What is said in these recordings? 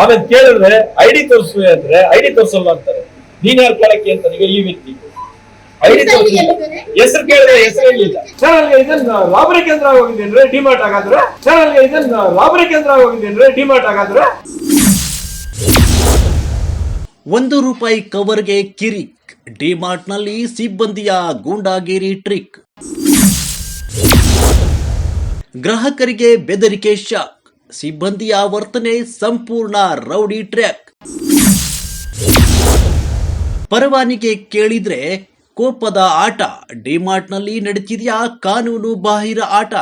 ಆಮೇಲೆ ಕೇಳಿದ್ರೆ ಐಡಿ ತೋರಿಸು ಅಂದ್ರೆ ಐಡಿ ತೋರಿಸಲ್ಲ ಅಂತಾರೆ. ನೀನ್ ಯಾರು ಕೇಳಕ್ಕೆ ಅಂತ ನೀವು ಈ ವ್ಯಕ್ತಿ. ಐಡಿ ತೋರಿಸಿ. ಹೆಸರು ಕೇಳಿದ್ರೆ ಹೆಸರು ಹೇಳಿಲ್ಲ ಚಾನಲ್ಗೆ ಇದನ್ನ ರಾಬರಿ ಕೇಂದ್ರ ಹೋಗಿದೆ ಅಂದ್ರೆ ಡಿಮಾರ್ಟ್ ಆಗಾದ್ರೆ ಅಲ್ಲಿ ಇದನ್ನ ರಾಬರಿ ಕೇಂದ್ರ ಹೋಗಿದೆ ಅಂದ್ರೆ ಡಿಮಾರ್ಟ್ ಆಗಾದ್ರೆ ಒಂದು ರೂಪಾಯಿ ಕವರ್ಗೆ ಕಿರಿಕ್ ಡಿಮಾರ್ಟ್ನಲ್ಲಿ ಸಿಬ್ಬಂದಿಯ ಗೂಂಡಾಗಿರಿ ಟ್ರಿಕ್ ಗ್ರಾಹಕರಿಗೆ ಬೆದರಿಕೆ ಶಾಕ್. ಸಿಬ್ಬಂದಿಯ ವರ್ತನೆ ಸಂಪೂರ್ಣ ರೌಡಿ ಟ್ರ್ಯಾಕ್. ಪರವಾನಿಗೆ ಕೇಳಿದ್ರೆ ಕೋಪದ ಆಟ ಡಿಮಾರ್ಟ್ನಲ್ಲಿ ನಡೀತಿದೆಯಾ ಕಾನೂನು ಬಾಹಿರ ಆಟ?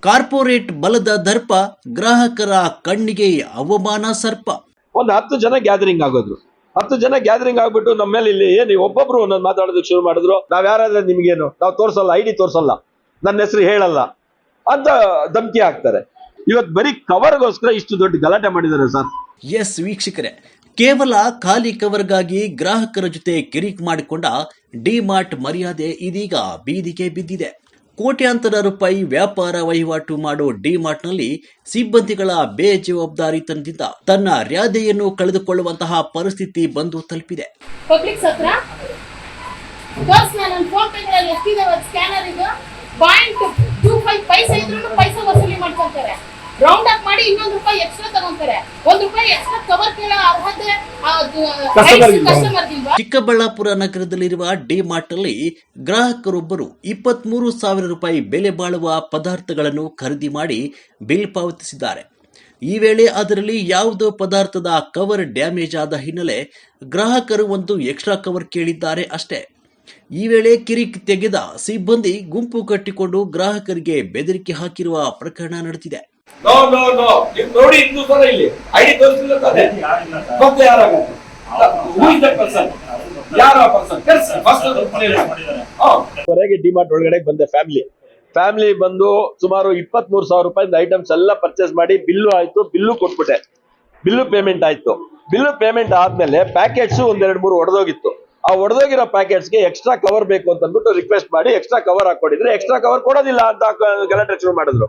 ಕಾರ್ಪೊರೇಟ್ ಬಲದ ದರ್ಪ, ಗ್ರಾಹಕರ ಕಣ್ಣಿಗೆ ಅವಮಾನ ಸರ್ಪ. ಒಂದು ಹತ್ತು ಜನ ಗ್ಯಾದರಿಂಗ್ ಆಗೋದ್ರು. ಹತ್ತು ಜನ ಗ್ಯಾದರಿಂಗ್ ಆಗ್ಬಿಟ್ಟು ನಮ್ಮ ಮೇಲೆ ಇಲ್ಲಿ ಏನು ಒಬ್ಬೊಬ್ರು ಒಂದೊಂದು ಮಾತಾಡೋದಕ್ಕೆ ಶುರು ಮಾಡಿದ್ರು. ನಾವ್ ಯಾರಾದ್ರೆ ನಿಮ್ಗೇನು? ನಾವು ತೋರ್ಸಲ್ಲ, ಐಡಿ ತೋರ್ಸಲ್ಲ. ನನ್ನ ಹೆಸರು ಹೇಳಲ್ಲ. ಅಂತ ಧಮಕಿ ಹಾಕ್ತಾರೆ. ಇವತ್ತು ಬರೀ ಕವರ್ಗೋಸ್ಕರ ಇಷ್ಟು ದೊಡ್ಡ ಗಲಾಟೆ ಮಾಡಿದ್ದಾರೆ ಸರ್. ಎಸ್ ವೀಕ್ಷಕರೇ ಕೇವಲ ಖಾಲಿ ಕವರ್ಗಾಗಿ ಗ್ರಾಹಕರ ಜೊತೆ ಕಿರಿಕ್ ಮಾಡಿಕೊಂಡ ಡಿಮಾರ್ಟ್ ಮರ್ಯಾದೆ ಇದೀಗ ಬೀದಿಗೆ ಬಿದ್ದಿದೆ. ಕೋಟ್ಯಾಂತರ ರೂಪಾಯಿ ವ್ಯಾಪಾರ ವಹಿವಾಟು ಮಾಡೋ ಡಿಮಾರ್ಟ್ನಲ್ಲಿ ಸಿಬ್ಬಂದಿಗಳ ಬೇಜವಾಬ್ದಾರಿತನದಿಂದ ತನ್ನ ರ್ಯಾದೆಯನ್ನು ಕಳೆದುಕೊಳ್ಳುವಂತಹ ಪರಿಸ್ಥಿತಿ ಬಂದು ತಲುಪಿದೆ. ಪಬ್ಲಿಕ್ ಹತ್ರ ಸ್ಕ್ಯಾನರ್ ಇದು. ಪಾಯಿಂಟ್ ಟೂ ಫೈವ್ ಪೈಸೆ ಇದ್ರೂ ಪೈಸೆ ವಸೂಲಿ ಮಾಡ್ಕೊಂತಾರೆ. ರೌಂಡ್ ಅಪ್ ಮಾಡಿ ಇನ್ನೊಂದು ರೂಪಾಯಿ ಎಕ್ಸ್ಟ್ರಾ ತಗೊಂತಾರೆ. ಒಂದ್ ರೂಪಾಯಿ ಎಕ್ಸ್ಟ್ರಾ ಕವರ್ ಕೇಳೋ ಅರ್ಹತೆ ಚಿಕ್ಕಬಳ್ಳಾಪುರ ನಗರದಲ್ಲಿರುವ ಡಿಮಾರ್ಟ್ ಅಲ್ಲಿ ಗ್ರಾಹಕರೊಬ್ಬರು ಇಪ್ಪತ್ಮೂರು ಸಾವಿರ ರೂಪಾಯಿ ಬೆಲೆ ಬಾಳುವ ಪದಾರ್ಥಗಳನ್ನು ಖರೀದಿ ಮಾಡಿ ಬಿಲ್ ಪಾವತಿಸಿದ್ದಾರೆ. ಈ ವೇಳೆ ಅದರಲ್ಲಿ ಯಾವುದೋ ಪದಾರ್ಥದ ಕವರ್ ಡ್ಯಾಮೇಜ್ ಆದ ಹಿನ್ನೆಲೆ ಗ್ರಾಹಕರು ಒಂದು ಎಕ್ಸ್ಟ್ರಾ ಕವರ್ ಕೇಳಿದ್ದಾರೆ ಅಷ್ಟೇ. ಈ ವೇಳೆ ಕಿರಿಕ್ ತೆಗೆದ ಸಿಬ್ಬಂದಿ ಗುಂಪು ಕಟ್ಟಿಕೊಂಡು ಗ್ರಾಹಕರಿಗೆ ಬೆದರಿಕೆ ಹಾಕಿರುವ ಪ್ರಕರಣ ನಡೆದಿದೆ. ಡಿಮಾರ್ಟ್ ಒಳಗಡೆ ಬಂದೆ ಫ್ಯಾಮಿಲಿ ಫ್ಯಾಮಿಲಿ ಬಂದು ಸುಮಾರು ಇಪ್ಪತ್ತ್ ಮೂರು ಸಾವಿರ ರೂಪಾಯಿ ಐಟಮ್ಸ್ ಎಲ್ಲ ಪರ್ಚೇಸ್ ಮಾಡಿ ಬಿಲ್ಲು ಆಯ್ತು ಬಿಲ್ಲು ಕೊಟ್ಬಿಟ್ಟೆ. ಬಿಲ್ಲು ಪೇಮೆಂಟ್ ಆಯ್ತು. ಬಿಲ್ಲು ಪೇಮೆಂಟ್ ಆದ್ಮೇಲೆ ಪ್ಯಾಕೆಟ್ಸ್ ಒಂದೆರಡು ಮೂರು ಒಡೆದೋಗಿತ್ತು. ಆ ಒಡೆದೋಗಿರೋ ಪ್ಯಾಕೆಟ್ಸ್ಗೆ ಎಕ್ಸ್ಟ್ರಾ ಕವರ್ ಬೇಕು ಅಂತ ಅಂದ್ಬಿಟ್ಟು ರಿಕ್ವೆಸ್ಟ್ ಮಾಡಿ ಎಕ್ಸ್ಟ್ರಾ ಕವರ್ ಹಾಕೊಂಡಿದ್ರೆ ಎಕ್ಸ್ಟ್ರಾ ಕವರ್ ಕೊಡೋದಿಲ್ಲ ಅಂತ ಗಲಾಟೆ ಶುರು ಮಾಡಿದ್ರು.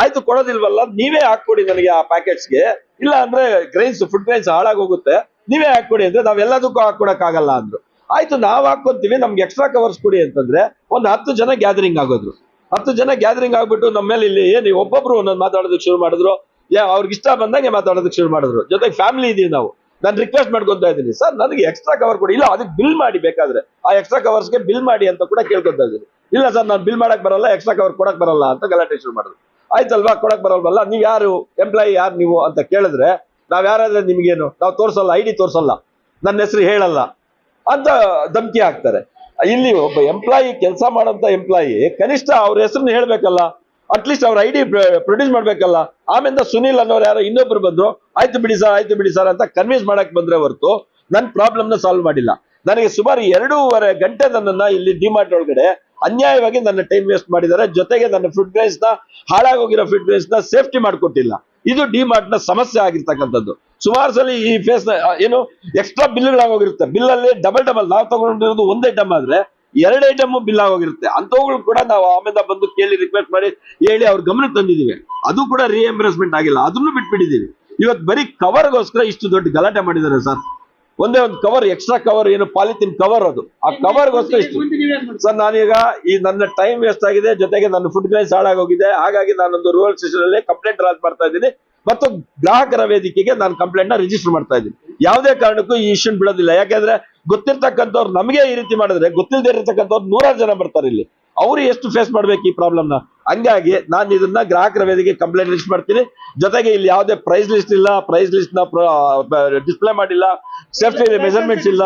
ಆಯ್ತು, ಕೊಡೋದಿಲ್ವಲ್ಲ, ನೀವೇ ಹಾಕೊಡಿ ನನಗೆ ಆ ಪ್ಯಾಕೆಟ್ಸ್ಗೆ ಇಲ್ಲ ಅಂದ್ರೆ ಗ್ರೈನ್ಸ್ ಫುಡ್ ಗ್ರೈನ್ಸ್ ಹಾಳಾಗೋಗುತ್ತೆ. ನೀವೇ ಹಾಕೊಡಿ ಅಂದ್ರೆ ನಾವೆಲ್ಲದಕ್ಕೂ ಹಾಕೊಡಕ್ ಆಗಲ್ಲ ಅಂದ್ರು. ಆಯ್ತು, ನಾವ್ ಹಾಕೊಂತೀವಿ ನಮ್ಗೆ ಎಕ್ಸ್ಟ್ರಾ ಕವರ್ಸ್ ಕೊಡಿ ಅಂತಂದ್ರೆ ಒಂದು ಹತ್ತು ಜನ ಗ್ಯಾದರಿಂಗ್ ಆಗೋದ್ರು. ಹತ್ತು ಜನ ಗ್ಯಾದರಿಂಗ್ ಆಗ್ಬಿಟ್ಟು ನಮ್ಮ ಮೇಲೆ ಇಲ್ಲಿ ಏನು ಒಬ್ಬೊಬ್ರು ಒಂದೊಂದು ಮಾತಾಡೋದಕ್ಕೆ ಶುರು ಮಾಡಿದ್ರು. ಅವ್ರಿಗೆ ಇಷ್ಟ ಬಂದಂಗೆ ಮಾತಾಡೋದಕ್ಕೆ ಶುರು ಮಾಡಿದ್ರು. ಜೊತೆಗೆ ಫ್ಯಾಮಿಲಿ ಇದೀವಿ ನಾವು. ನಾನು ರಿಕ್ವೆಸ್ಟ್ ಮಾಡ್ಕೊತಾ ಇದ್ದೀನಿ. ಸರ್, ನನಗೆ ಎಕ್ಸ್ಟ್ರಾ ಕವರ್ ಕೊಡಿ. ಇಲ್ಲ, ಅದಕ್ಕೆ ಬಿಲ್ ಮಾಡಿ ಬೇಕಾದ್ರೆ. ಆ ಎಕ್ಸ್ಟ್ರಾ ಕವರ್ಸ್ಗೆ ಬಿಲ್ ಮಾಡಿ ಅಂತ ಕೂಡ ಕೇಳ್ಕೊತಾ ಇದ್ದೀನಿ. ಇಲ್ಲ, ಸರ್, ನಾನು ಬಿಲ್ ಮಾಡಕ್ ಬರಲ್ಲ ಎಕ್ಸ್ಟ್ರಾ ಕವರ್ ಕೊಡಕ್ ಬರಲ್ಲ ಅಂತ ಗಲಾಟೆ ಶುರು ಮಾಡಿದ್ರು. ಆಯ್ತಲ್ವಾ, ಕೊಡಕ್ ಬರಲ್ವಲ್ಲ? ನೀವು ಯಾರು? ಎಂಪ್ಲಾಯಿ ಯಾರು ನೀವು ಅಂತ ಕೇಳಿದ್ರೆ, ನಾವ್ ಯಾರಾದ್ರೆ ನಿಮ್ಗೇನು? ನಾವು ತೋರ್ಸಲ್ಲ ಡಿ ತೋರ್ಸಲ್ಲ. ನನ್ನ ಹೆಸರು ಹೇಳಲ್ಲ ಅಂತ ಧಮಕಿ ಹಾಕ್ತಾರೆ. ಇಲ್ಲಿ ಒಬ್ಬ ಎಂಪ್ಲಾಯಿ ಕೆಲಸ ಮಾಡೋಂಥ ಎಂಪ್ಲಾಯಿ ಕನಿಷ್ಠ ಅವ್ರ ಹೆಸರನ್ನ ಹೇಳ್ಬೇಕಲ್ಲ? ಅಟ್ಲೀಸ್ಟ್ ಅವ್ರ ಐಡಿ ಪ್ರೊಡ್ಯೂಸ್ ಮಾಡ್ಬೇಕಲ್ಲ. ಆಮೇಲೆ ಸುನಿಲ್ ಅನ್ನೋರು ಯಾರೋ ಇನ್ನೊಬ್ರು ಬಂದ್ರು, ಆಯ್ತು ಬಿಡಿ ಸರ್ ಆಯ್ತು ಬಿಡಿ ಸರ್ ಅಂತ ಕನ್ವಿನ್ಸ್ ಮಾಡಕ್ ಬಂದ್ರೆ ಹೊರತು ನನ್ನ ಪ್ರಾಬ್ಲಮ್ನ ಸಾಲ್ವ್ ಮಾಡಿಲ್ಲ. ನನಗೆ ಸುಮಾರು ಎರಡೂವರೆ ಗಂಟೆ ನನ್ನನ್ನ ಇಲ್ಲಿ ಡಿಮಾರ್ಟ್ ಒಳಗಡೆ ಅನ್ಯಾಯವಾಗಿ ನನ್ನ ಟೈಮ್ ವೇಸ್ಟ್ ಮಾಡಿದ್ದಾರೆ. ಜೊತೆಗೆ ನನ್ನ ಫುಡ್ ಗ್ರೈನ್ಸ್ನ, ಹಾಳಾಗೋಗಿರೋ ಫುಡ್ ಗ್ರೈನ್ಸ್ನ ಸೇಫ್ಟಿ ಮಾಡಿಕೊಟ್ಟಿಲ್ಲ. ಇದು ಡಿಮಾರ್ಟ್ನ ಸಮಸ್ಯೆ ಆಗಿರ್ತಕ್ಕಂಥದ್ದು. ಸುಮಾರು ಸಲ ಈ ಫೇಸ್ ಏನು ಎಕ್ಸ್ಟ್ರಾ ಬಿಲ್ಗಳಾಗೋಗಿರುತ್ತೆ ಬಿಲ್ ಅಲ್ಲಿ ಡಬಲ್ ಡಬಲ್ ನಾವು ತಗೊಂಡಿರೋದು ಒಂದೇ ಐಟಮ್ ಆದ್ರೆ ಎರಡು ಐಟಮ್ ಬಿಲ್ ಆಗೋಗಿರುತ್ತೆ. ಅಂತವುಗಳು ಕೂಡ ನಾವು ಆಮೇಲೆ ಬಂದು ಕೇಳಿ ರಿಕ್ವೆಸ್ಟ್ ಮಾಡಿ ಹೇಳಿ ಅವ್ರ ಗಮನಕ್ಕೆ ತಂದಿದೀವಿ. ಅದು ಕೂಡ ರಿಎಂಬರ್ಸ್ಮೆಂಟ್ ಆಗಿಲ್ಲ. ಅದನ್ನು ಬಿಟ್ಬಿಟ್ಟಿದೀವಿ. ಇವತ್ತು ಬರೀ ಕವರ್ಗೋಸ್ಕರ ಇಷ್ಟು ದೊಡ್ಡ ಗಲಾಟೆ ಮಾಡಿದ್ದಾರೆ ಸರ್. ಒಂದೇ ಒಂದು ಕವರ್ ಎಕ್ಸ್ಟ್ರಾ ಕವರ್ ಏನು ಪಾಲಿಥಿನ್ ಕವರ್ ಅದು. ಆ ಕವರ್ಗೋಸ್ಕರ ಇಷ್ಟು. ಸರ್, ನಾನೀಗ ಈ ನನ್ನ ಟೈಮ್ ವೇಸ್ಟ್ ಆಗಿದೆ. ಜೊತೆಗೆ ನನ್ನ ಫುಡ್ ಗ್ರೈನ್ಸ್ ಹಾಳಾಗೋಗಿದೆ. ಹಾಗಾಗಿ ನಾನೊಂದು ರೂರಲ್ ಸ್ಟೇಷನ್ ಅಲ್ಲಿ ಕಂಪ್ಲೇಂಟ್ ರಾಜ್ ಮಾಡ್ತಾ ಇದ್ದೀನಿ. ಮತ್ತು ಗ್ರಾಹಕರ ವೇದಿಕೆಗೆ ನಾನು ಕಂಪ್ಲೇಂಟ್ನ ರಿಜಿಸ್ಟರ್ ಮಾಡ್ತಾ ಇದ್ದೀನಿ. ಯಾವುದೇ ಕಾರಣಕ್ಕೂ ಈ ಇಶ್ಯೂನ್ ಬಿಡೋದಿಲ್ಲ. ಯಾಕಂದ್ರೆ ಗೊತ್ತಿರ್ತಕ್ಕಂಥವ್ರು ನಮಗೆ ಈ ರೀತಿ ಮಾಡಿದ್ರೆ ಗೊತ್ತಿಲ್ಲದೆ ಇರತಕ್ಕಂಥವ್ರು ನೂರಾರು ಜನ ಬರ್ತಾರೆ ಇಲ್ಲಿ. ಅವರು ಎಷ್ಟು ಫೇಸ್ ಮಾಡ್ಬೇಕು ಈ ಪ್ರಾಬ್ಲಮ್ನ? ಹಂಗಾಗಿ ನಾನು ಇದನ್ನ ಗ್ರಾಹಕರ ವೇದಿಕೆ ಕಂಪ್ಲೇಂಟ್ ರಿಜಿಸ್ಟರ್ ಮಾಡ್ತೀನಿ. ಜೊತೆಗೆ ಇಲ್ಲಿ ಯಾವುದೇ ಪ್ರೈಸ್ ಲಿಸ್ಟ್ ಇಲ್ಲ ಪ್ರೈಸ್ ಲಿಸ್ಟ್ನ ಡಿಸ್ಪ್ಲೇ ಮಾಡಿಲ್ಲ ಸೇಫ್ಟಿ ಮೆಜರ್ಮೆಂಟ್ಸ್ ಇಲ್ಲ.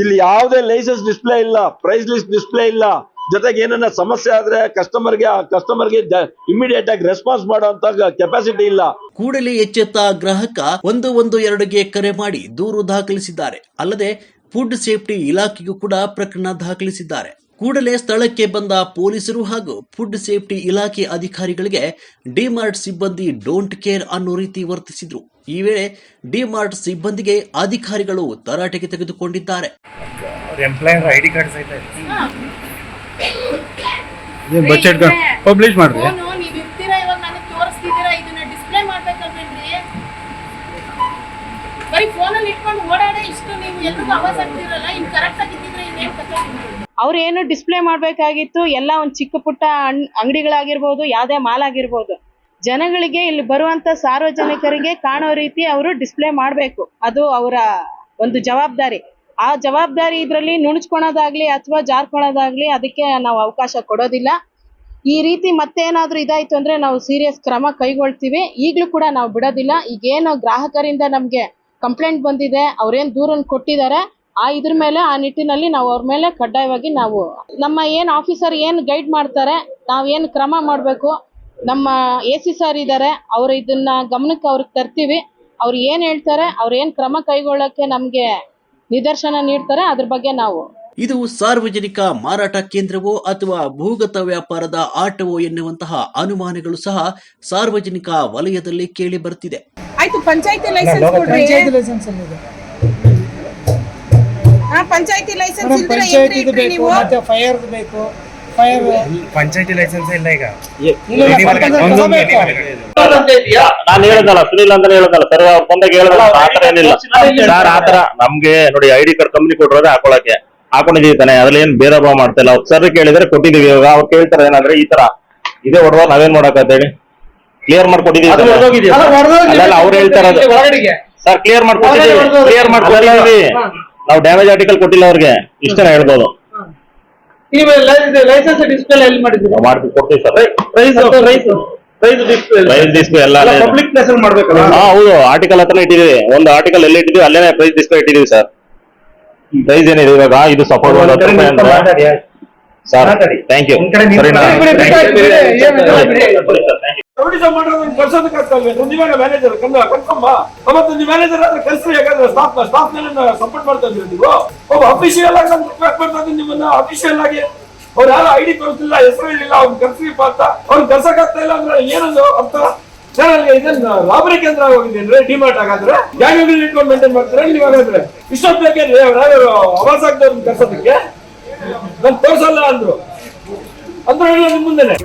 ಇಲ್ಲಿ? ಯಾವುದೇ ಲೈಸೆನ್ಸ್ ಡಿಸ್ಪ್ಲೇ ಇಲ್ಲ ಪ್ರೈಸ್ ಲಿಸ್ಟ್ ಡಿಸ್ಪ್ಲೇ ಇಲ್ಲ. ಜೊತೆಗೆ ಏನನ್ನ ಸಮಸ್ಯೆ ಆದ್ರೆ ಕಸ್ಟಮರ್ಗೆ ಆ ಕಸ್ಟಮರ್ಗೆ ಇಮಿಡಿಯೇಟ್ ಆಗಿ ರೆಸ್ಪಾನ್ಸ್ ಮಾಡುವಂತ ಕೆಪಾಸಿಟಿ ಇಲ್ಲ. ಕೂಡಲೇ ಎಚ್ಚೆತ್ತ ಗ್ರಾಹಕ ಒಂದು ಒಂದು ಎರಡುಗೆ ಕರೆ ಮಾಡಿ ದೂರು ದಾಖಲಿಸಿದ್ದಾರೆ. ಅಲ್ಲದೆ ಫುಡ್ ಸೇಫ್ಟಿ ಇಲಾಖೆಗೂ ಕೂಡ ಪ್ರಕರಣ ದಾಖಲಿಸಿದ್ದಾರೆ. ಕೂಡಲೇ ಸ್ಥಳಕ್ಕೆ ಬಂದ ಪೊಲೀಸರು ಹಾಗೂ ಫುಡ್ ಸೇಫ್ಟಿ ಇಲಾಖೆ ಅಧಿಕಾರಿಗಳಿಗೆ ಡಿಮಾರ್ಟ್ ಸಿಬ್ಬಂದಿ ಡೋಂಟ್ ಕೇರ್ ಅನ್ನೋ ರೀತಿ ವರ್ತಿಸಿದ್ರು. ಈ ವೇಳೆ ಡಿಮಾರ್ಟ್ ಸಿಬ್ಬಂದಿಗೆ ಅಧಿಕಾರಿಗಳು ತರಾಟೆಗೆ ತೆಗೆದುಕೊಂಡಿದ್ದಾರೆ. ಏನು ಬಜೆಟ್ ಪಬ್ಲಿಷ್ ನೀವು ಡಿಸ್ಪ್ಲೇ ಮಾಡ್ಬೇಕಾಗಿತ್ತು ಎಲ್ಲ ಒಂದು ಚಿಕ್ಕ ಪುಟ್ಟ ಅಂಗಡಿಗಳಾಗಿರ್ಬೋದು ಯಾವುದೇ ಮಾಲ್ ಆಗಿರ್ಬೋದು ಜನಗಳಿಗೆ ಇಲ್ಲಿ ಬರುವಂತ ಸಾರ್ವಜನಿಕರಿಗೆ ಕಾಣೋ ರೀತಿ ಅವರು ಡಿಸ್ಪ್ಲೇ ಮಾಡಬೇಕು. ಅದು ಅವರ ಒಂದು ಜವಾಬ್ದಾರಿ. ಆ ಜವಾಬ್ದಾರಿ ಇದರಲ್ಲಿ ನುಣುಚ್ಕೊಳೋದಾಗ್ಲಿ ಅಥವಾ ಜಾರ್ಕೊಳ್ಳೋದಾಗ್ಲಿ ಅದಕ್ಕೆ ನಾವು ಅವಕಾಶ ಕೊಡೋದಿಲ್ಲ. ಈ ರೀತಿ ಮತ್ತೆ ಮತ್ತೇನಾದ್ರೂ ಇದಾಯ್ತು ಅಂದ್ರೆ ನಾವು ಸೀರಿಯಸ್ ಕ್ರಮ ಕೈಗೊಳ್ತೀವಿ. ಈಗಲೂ ಕೂಡ ನಾವು ಬಿಡೋದಿಲ್ಲ. ಈಗೇನು ಗ್ರಾಹಕರಿಂದ ನಮಗೆ ಕಂಪ್ಲೇಂಟ್ ಬಂದಿದೆ, ಅವ್ರೇನ್ ದೂರನ್ನು ಕೊಟ್ಟಿದ್ದಾರೆ ಆ ಇದ್ರ ಮೇಲೆ, ಆ ನಿಟ್ಟಿನಲ್ಲಿ ನಾವು ಅವ್ರ ಮೇಲೆ ಕಡ್ಡಾಯವಾಗಿ ನಾವು ನಮ್ಮ ಏನು ಆಫೀಸರ್ ಏನು ಗೈಡ್ ಮಾಡ್ತಾರೆ, ನಾವು ಏನು ಕ್ರಮ ಮಾಡಬೇಕು, ನಮ್ಮ ಎ ಸಿ ಸರ್ ಇದ್ದಾರೆ ಅವ್ರು ಇದನ್ನ ಗಮನಕ್ಕೆ ಅವ್ರಿಗೆ ತರ್ತೀವಿ. ಅವ್ರು ಏನು ಹೇಳ್ತಾರೆ, ಅವ್ರು ಏನು ಕ್ರಮ ಕೈಗೊಳ್ಳಕ್ಕೆ ನಮಗೆ ನಿದರ್ಶನ ನೀಡ್ತಾರೆ ಅದ್ರ ಬಗ್ಗೆ ನಾವು. ಇದು ಸಾರ್ವಜನಿಕ ಮಾರಾಟ ಕೇಂದ್ರವೋ ಅಥವಾ ಭೂಗತ ವ್ಯಾಪಾರದ ಆಟವೋ ಎನ್ನುವಂತಹ ಅನುಮಾನಗಳು ಸಹ ಸಾರ್ವಜನಿಕ ವಲಯದಲ್ಲಿ ಕೇಳಿ ಬರ್ತಿದೆ. ಆಯ್ತು ಪಂಚಾಯತಿ ಲೈಸೆನ್ಸ್ ಕೊಡ್ರಿ. ಪಂಚಾಯತಿ ಲೈಸೆನ್ಸ್ ಪಂಚಾಯತಿ ಲೈಸೆನ್ಸ್ ಇಲ್ದಿರ ಏನ್ರಿ? ನೀವು ಫೈರ್ ಬೇಕು. ಫೈರ್ ಪಂಚಾಯತಿ ಲೈಸೆನ್ಸ್ ಇಲ್ಲ ಈಗ. ನಾನು ಹೇಳದಲ್ಲ ಸುನಿಲ್ ಅಂತ ಹೇಳದಲ್ಲ ಸರ್ ಅವ್ರು ಬಂದಾಗ ಹೇಳದಲ್ಲ ಆತರ ಏನಿಲ್ಲ. ಸರ್ ಆತರ ನಮ್ಗೆ ನೋಡಿ ಐಡಿ ಕಾರ್ಡ್ ಕಂಪ್ನಿ ಕೊಟ್ಟಿರೋದೇ ಹಾಕೊಳಕ್ಕೆ. ಹಾಕೊಂಡಿದೀವಿ ತಾನೆ ಅದ್ರಲ್ಲಿ ಏನ್ ಬೇರೆ ಭಾವ ಮಾಡ್ತಾ ಇಲ್ಲ. ಸರ್ ಕೇಳಿದ್ರೆ ಕೊಟ್ಟಿದೀವಿ ಇವಾಗ. ಅವ್ರು ಕೇಳ್ತಾರೆ ಏನಂದ್ರೆ ಈ ತರ ಇದೇ ಹೊಡೆದ ನಾವೇನ್ ಮಾಡಕ್ ಹೇಳಿ ಕ್ಲಿಯರ್ ಮಾಡ್ಕೊಟ್ಟಿದೀವಿ ಅವ್ರು ಹೇಳ್ತಾರೆ ಸರ್ ಕ್ಲಿಯರ್ ಮಾಡ್ಕೊಟ್ಟಿದೀವಿ. ಕ್ಲಿಯರ್ ಮಾಡ್ಕೊಟ್ಟಿದೀವಿ. ನಾವು ಡ್ಯಾಮೇಜ್ ಆರ್ಟಿಕಲ್ ಕೊಟ್ಟಿಲ್ಲ ಅವ್ರಿಗೆ. ಇಷ್ಟನ ಹೇಳ್ಬೋದು? ನೀವು ಲೈಸೆನ್ಸ್ ಡಿಸ್ಪ್ಲೇ ಎಲ್ಲಿ ಮಾಡಿದ್ದೀರಾ? ಮಾಡಿ ಕೊಡ್ತೀವಿ sir. Price price price display price display ಎಲ್ಲ ಪಬ್ಲಿಕ್ ಪ್ಲೇಸ್ ಅಲ್ಲಿ ಮಾಡ್ಬೇಕಲ್ಲ? ಹಾ ಹೌದು. ಆರ್ಟಿಕಲ್ ಹತ್ರ ಇಟ್ಟಿದೀವಿ ಒಂದು ಆರ್ಟಿಕಲ್ ಎಲ್ಲಿ ಇಟ್ಟಿದೀವಿ ಅಲ್ಲೇನೆ ಪ್ರೈಸ್ ಡಿಸ್ಪ್ಲೇ ಇಟ್ಟಿದೀವಿ ಸರ್. ಪ್ರೈಸ್ ಏನಿದೆ ಇವಾಗ? ಇದು ಸಪೋರ್ಟ್ ಒಂದು ಹತ್ತು ರೂಪಾಯಿ ಅಂದ್ರೆ ಸರ್ ಥ್ಯಾಂಕ್ ಯು. ಸರಿ. ರೌಡಿಸಂ ಮಾಡೋದನ್ನ ಕಳ್ಸೋದಕ್ಕೆ ಆಗ್ತಲ್ವೇ ನೀವೇನ ಮ್ಯಾನೇಜರ್ ಕನ್ನ ಕನ್ಕಮ್ಮ ಅವತ್ತು ನೀವು ಮ್ಯಾನೇಜರ್ ಆದ್ರೆ ಕಳ್ಸಿ ಯಾಕಂದ್ರೆ ಸ್ಟಾಫ್ ಸ್ಟಾಫ್ ಮೇಲೆ ಸಪೋರ್ಟ್ ಮಾಡ್ತಾ ಇದ್ದೀರಿ ನೀವು? ಒಬ್ಬ ಅಫಿಷಿಯಲ್ ಆಗಿ ನಾನು ರಿಕ್ವೆಸ್ಟ್ ಮಾಡ್ತಾ ನಿಮ್ಮನ್ನ. ಅಫಿಷಿಯಲ್ ಆಗಿ ಅವ್ರು ಯಾರು ಐಡಿ ತೋರಿಸಿಲ್ಲ ಹೆಸರು ಇಲ್ಲ ಅವ್ನು ಕರ್ಸಿಪ್ಪ ಅಂತ ಅವ್ನು ಕರ್ಸಕ್ ಆಗ್ತಾ ಇಲ್ಲ ಅಂದ್ರೆ ಏನೊಂದು ಅರ್ಥ? ಸರ್ ಅಲ್ಲಿ ಇದನ್ನ ರಾಬರಿ ಕೇಂದ್ರ ಹೋಗಿದ್ದೇನೆ ಡಿಮಾರ್ಟ್ ಆಗಾದ್ರೆ ಗ್ಯಾಂಗ್ ಇಟ್ಕೊಂಡು ಮೇಂಟೈನ್ ಮಾಡ್ತಾರೆ ನೀವು ಹಾಗಾದ್ರೆ ಇಷ್ಟೊತ್ತು ಬೇಕೇನ್ರಿ ಅವ್ರು ಯಾರು ಅವಾಸ್ ಆಗ್ದವ್ರನ್ನ ಕರ್ಸೋದಕ್ಕೆ ನಾನು ತೋರ್ಸಲ್ಲ ಅಂದ್ರು. ಅಂದ್ರೆ ನಿಮ್ಮ ಮುಂದೆನೆ.